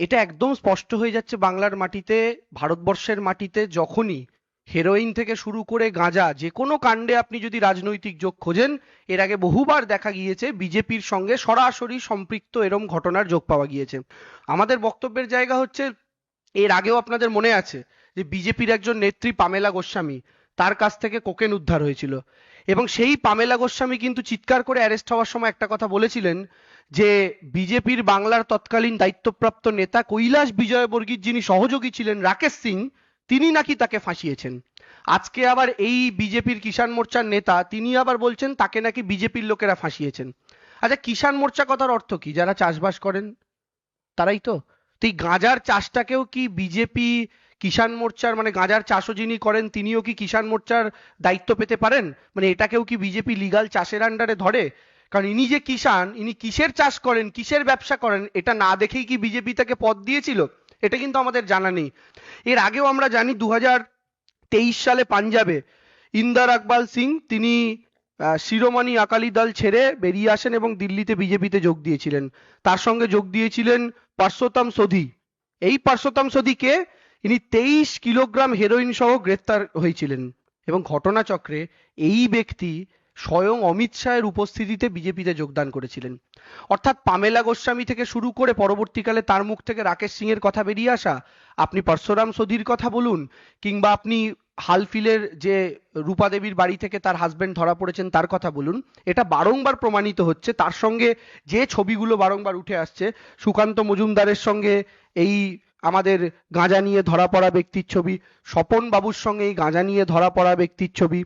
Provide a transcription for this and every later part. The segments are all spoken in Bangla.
এটা একদম স্পষ্ট হয়ে যাচ্ছে বাংলার মাটিতে, ভারতবর্ষের মাটিতে যখনই হেরোইন থেকে শুরু করে গাঁজা, যে কোনো কাণ্ডে আপনি যদি রাজনৈতিক যোগ খোঁজেন, এর আগে বহুবার দেখা গিয়েছে বিজেপির সঙ্গে সরাসরি সম্পৃক্ত এরম ঘটনার যোগ পাওয়া গিয়েছে। আমাদের বক্তব্যের জায়গা হচ্ছে, এর আগেও আপনাদের মনে আছে যে বিজেপির একজন নেত্রী পামেলা গোস্বামী, তার কাছ থেকে কোকেন উদ্ধার হয়েছিল। এবং সেই পামেলা গোস্বামী কিন্তু চিৎকার করে অ্যারেস্ট হওয়ার সময় একটা কথা বলেছিলেন যে বিজেপির বাংলার তৎকালীন দায়িত্বপ্রাপ্ত নেতা কৈলাস বিজয়বর্গীর যিনি সহযোগী ছিলেন রাকেশ সিং, তিনি নাকি তাকে ফাঁসিয়েছেন। আজকে আবার এই বিজেপির কিষাণ মোর্চার নেতা, তিনি আবার বলছেন তাকে নাকি বিজেপির লোকেরা ফাঁসিয়েছেন। আচ্ছা কিষাণ মোর্চা কথার অর্থ কি? যারা চাষবাস করেন, তারাই তো? তো এই গাঁজার চাষটাকেও কি বিজেপি কিষাণ মোর্চার মানে গাঁজার চাষও যিনি করেন, তিনিও কি কিষাণ মোর্চার দায়িত্ব পেতে পারেন? মানে এটাকেও কি বিজেপি লিগাল চাষের আন্ডারে ধরে? কারণ ইনি যে কিষাণ, ইনি কিসের চাষ করেন, কিসের ব্যবসা করেন, এটা না দেখেই কি বিজেপি তাকে পদ দিয়েছিল? এটা কিন্তু আমাদের জানা নেই। এর আগেও আমরা জানি দু তেইশ সালে পাঞ্জাবে ইন্দার আকবাল সিং, তিনি শিরোমণি আকালি দল ছেড়ে বেরিয়ে আসেন এবং দিল্লিতে বিজেপিতে যোগ দিয়েছিলেন। তার সঙ্গে যোগ দিয়েছিলেন পার্শ্বতম সোধি। এই পার্শ্বতম সোধিকে ইনি তেইশ কিলোগ্রাম হেরোইন সহ গ্রেপ্তার হয়েছিলেন এবং ঘটনাচক্রে এই ব্যক্তি স্বয়ং অমিত শাহের উপস্থিতিতে বিজেপিতে যোগদান করেছিলেন। অর্থাৎ পামেলা গোস্বামী থেকে শুরু করে পরবর্তীকালে তার মুখ থেকে রাকেশ সিং এর কথা বেরিয়ে আসা, আপনি পরশুরাম সোধির কথা বলুন, কিংবা আপনি হালফিলের যে রূপা দেবীর বাড়ি থেকে তার হাজবেন্ড ধরা পড়েছেন তার কথা বলুন, এটা বারংবার প্রমাণিত হচ্ছে। তার সঙ্গে যে ছবিগুলো বারংবার উঠে আসছে, সুকান্ত মজুমদারের সঙ্গে এই আমাদের গাঁজা নিয়ে ধরা পড়া ব্যক্তির ছবি, স্বপন বাবুর সঙ্গে এই গাঁজা নিয়ে ধরা পড়া ব্যক্তির ছবি।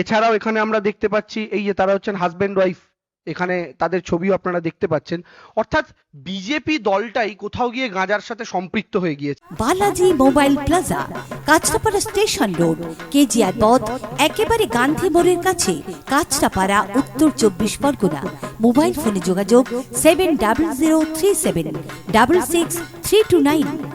এছাড়াও এখানে আমরা দেখতে পাচ্ছি, এই যে তারা হচ্ছেন হাজবেন্ড ওয়াইফ এখানে তাদের ছবিও আপনারা দেখতে পাচ্ছেন। অর্থাৎ বিজেপি দলটাই কোথাও গিয়ে গাঁজার সাথে সম্পৃক্ত হয়ে গিয়েছে। Balaji mobile plaza, Kanchrapara station road, KGR পথ, একেবারে গান্ধী মোড়ের কাছে, কাঁচরাপাড়া, উত্তর চব্বিশ পরগনা। মোবাইল ফোনে যোগাযোগ seven double zero three seven double six three two nine